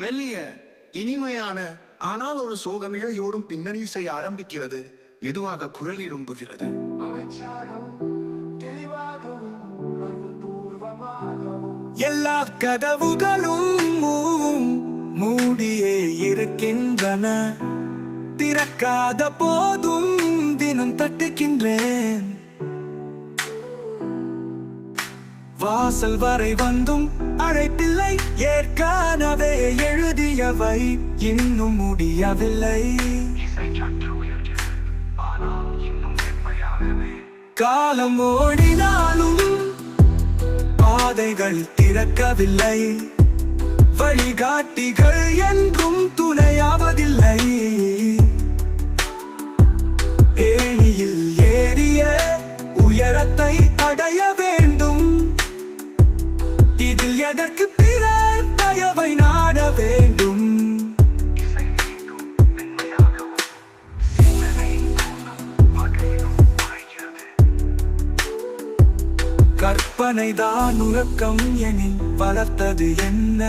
மெல்லிய இனிமையான ஆனால் ஒரு சோகமிழையோடும் பின்னணி செய்ய ஆரம்பிக்கிறது. மெதுவாக குரல் எழும்புகிறது. எல்லா கதவுகளும் மூடியே இருக்கின்றன. திறக்காத போதும் தினம் தட்டுகின்றேன். வாசல் வரை வந்தும் அழைப்பில்லை. ஏற்கனவே எழுதியவை இன்னும் முடியவில்லை. காலம் ஓடினாலும் பாதைகள் திறக்கவில்லை. வழிகாட்டிகள் என்றும் துணையாவதில்லை. ஏணியில் ஏறிய உயரத்தை அடைய கற்பனை உறக்கம் எனில் வளர்த்தது என்ன?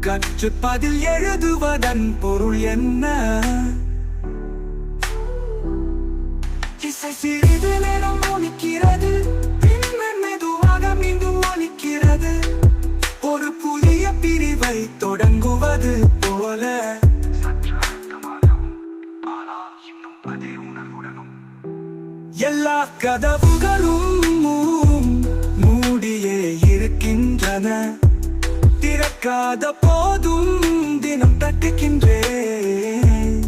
கற்றுப்பதில் எழுதுவதன் பொருள் என்ன? இசை சிறிது நேரம் ஒழிக்கிறது பின்னர் மெதுவாக மீண்டும் ஒழிக்கிறது ஒரு புதிய பிரிவை தொடங்குவது போல. எல்லா கதவுகளும் மூடியே இருக்கின்றன. திறக்காத போதும் தினம் தட்டுகின்றேன்.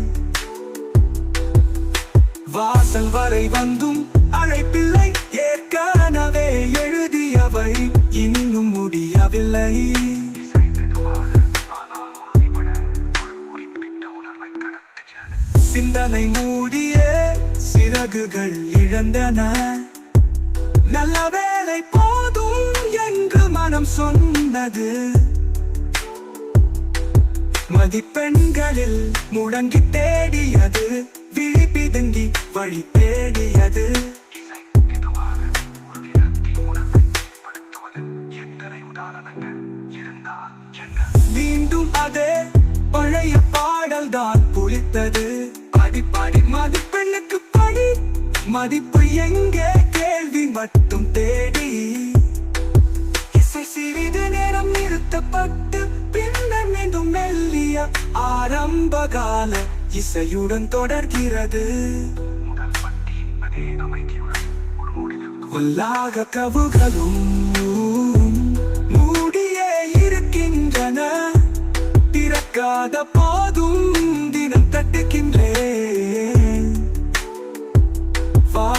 வாசல் வரை வந்தும் அழைப்பில்லை ஏற்கனவே எழுதியவை இன்னும் முடியவில்லை. சிந்தனை மூ சிறகுகள் இழந்தன. நல்ல வேலை போதும் என்று மனம் சொன்னது. மதிப்பெண்களில் முழங்கி தேடியது. விழி பிதுங்கி வழி தேடியது. மீண்டும் அதே பழைய பாடல் தான் புளித்தது அடிப்படி மதிப்பெண்ணுக்கு மதிப்பு எங்கே? கேள்வி மட்டும் தேடி. இசை சிறிது நேரம் நிறுத்தப்பட்டு பின்னர் மீண்டும் மெல்லிய ஆரம்ப கால இசையுடன் தொடர்கிறது. உள்ளாக கவுகளும் மூடியே இருக்கின்றன. திறக்காத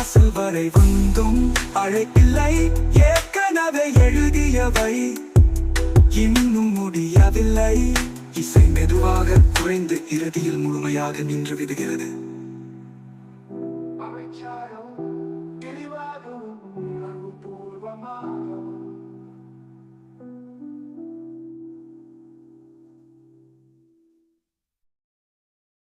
வாசல் வரை வந்தும் அழைப்பில்லை ஏற்கனவே எழுதியவை. இன்னும் முடியவில்லை. இசை மெதுவாக குறைந்து இறுதியில் முழுமையாக நின்று விடுகிறது.